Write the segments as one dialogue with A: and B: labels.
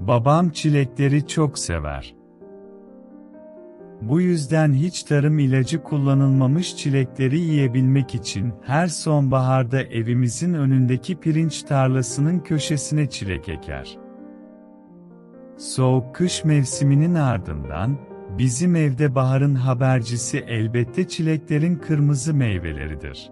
A: Babam çilekleri çok sever. Bu yüzden hiç tarım ilacı kullanılmamış çilekleri yiyebilmek için her sonbaharda evimizin önündeki pirinç tarlasının köşesine çilek eker. Soğuk kış mevsiminin ardından, bizim evde baharın habercisi elbette çileklerin kırmızı meyveleridir.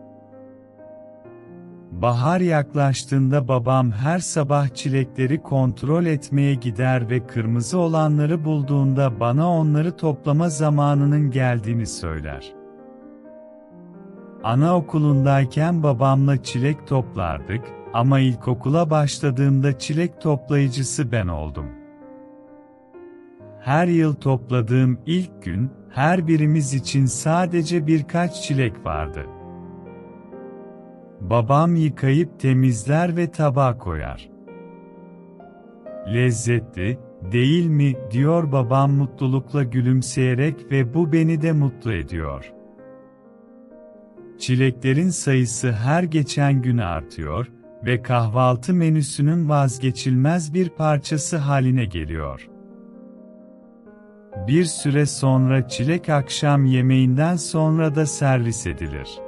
A: Bahar yaklaştığında babam her sabah çilekleri kontrol etmeye gider ve kırmızı olanları bulduğunda bana onları toplama zamanının geldiğini söyler. Anaokulundayken babamla çilek toplardık ama ilkokula başladığımda çilek toplayıcısı ben oldum. Her yıl topladığım ilk gün, her birimiz için sadece birkaç çilek vardı. Babam yıkayıp temizler ve tabağa koyar. Lezzetli, değil mi, diyor babam mutlulukla gülümseyerek ve bu beni de mutlu ediyor. Çileklerin sayısı her geçen gün artıyor ve kahvaltı menüsünün vazgeçilmez bir parçası haline geliyor. Bir süre sonra çilek akşam yemeğinden sonra da servis edilir.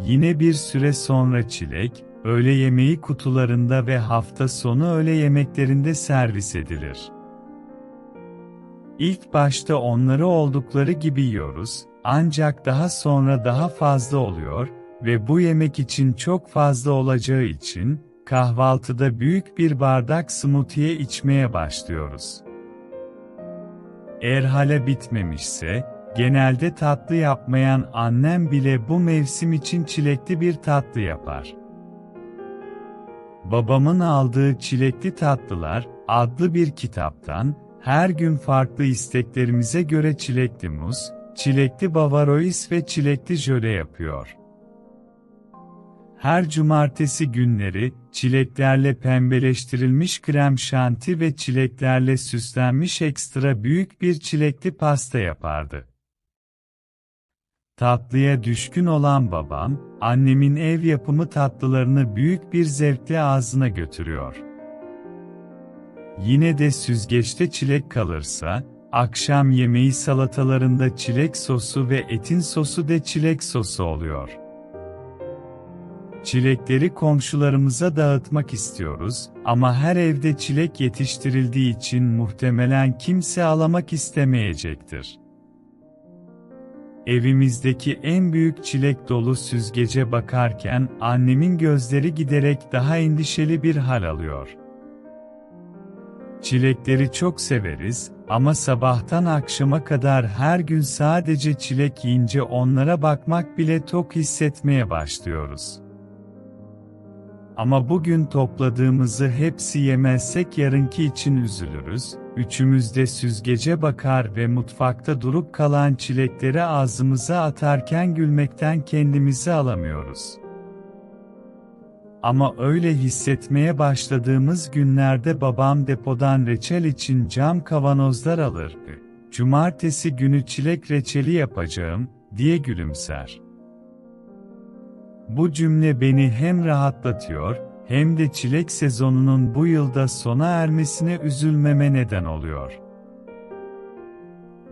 A: Yine bir süre sonra çilek, öğle yemeği kutularında ve hafta sonu öğle yemeklerinde servis edilir. İlk başta onları oldukları gibi yiyoruz, ancak daha sonra daha fazla oluyor ve bu yemek için çok fazla olacağı için, kahvaltıda büyük bir bardak smoothie içmeye başlıyoruz. Eğer hala bitmemişse, genelde tatlı yapmayan annem bile bu mevsim için çilekli bir tatlı yapar. Babamın aldığı Çilekli Tatlılar adlı bir kitaptan, her gün farklı isteklerimize göre çilekli muz, çilekli bavarois ve çilekli jöle yapıyor. Her cumartesi günleri, çileklerle pembeleştirilmiş krem şanti ve çileklerle süslenmiş ekstra büyük bir çilekli pasta yapardı. Tatlıya düşkün olan babam, annemin ev yapımı tatlılarını büyük bir zevkle ağzına götürüyor. Yine de süzgeçte çilek kalırsa, akşam yemeği salatalarında çilek sosu ve etin sosu de çilek sosu oluyor. Çilekleri komşularımıza dağıtmak istiyoruz ama her evde çilek yetiştirildiği için muhtemelen kimse alamak istemeyecektir. Evimizdeki en büyük çilek dolu süzgece bakarken annemin gözleri giderek daha endişeli bir hal alıyor. Çilekleri çok severiz ama sabahtan akşama kadar her gün sadece çilek yiyince onlara bakmak bile tok hissetmeye başlıyoruz. Ama bugün topladığımızı hepsi yemezsek yarınki için üzülürüz, üçümüz de süzgece bakar ve mutfakta durup kalan çilekleri ağzımıza atarken gülmekten kendimizi alamıyoruz. Ama öyle hissetmeye başladığımız günlerde babam depodan reçel için cam kavanozlar alır. Cumartesi günü çilek reçeli yapacağım, diye gülümser. Bu cümle beni hem rahatlatıyor, hem de çilek sezonunun bu yılda sona ermesine üzülmeme neden oluyor.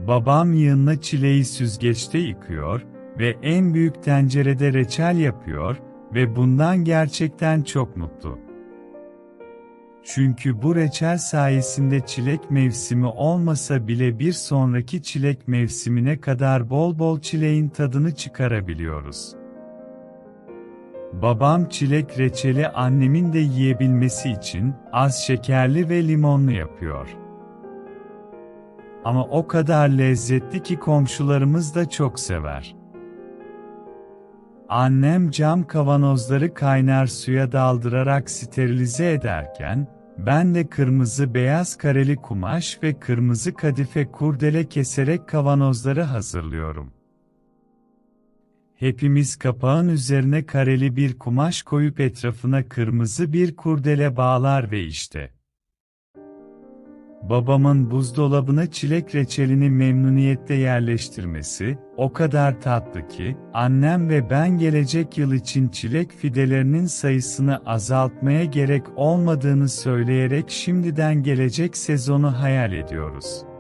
A: Babam yığınla çileği süzgeçte yıkıyor ve en büyük tencerede reçel yapıyor ve bundan gerçekten çok mutlu. Çünkü bu reçel sayesinde çilek mevsimi olmasa bile bir sonraki çilek mevsimine kadar bol bol çileğin tadını çıkarabiliyoruz. Babam çilek reçeli annemin de yiyebilmesi için az şekerli ve limonlu yapıyor. Ama o kadar lezzetli ki komşularımız da çok sever. Annem cam kavanozları kaynar suya daldırarak sterilize ederken, ben de kırmızı beyaz kareli kumaş ve kırmızı kadife kurdele keserek kavanozları hazırlıyorum. Hepimiz kapağın üzerine kareli bir kumaş koyup etrafına kırmızı bir kurdele bağlar ve işte. Babamın buzdolabına çilek reçelini memnuniyetle yerleştirmesi, o kadar tatlı ki, annem ve ben gelecek yıl için çilek fidelerinin sayısını azaltmaya gerek olmadığını söyleyerek şimdiden gelecek sezonu hayal ediyoruz.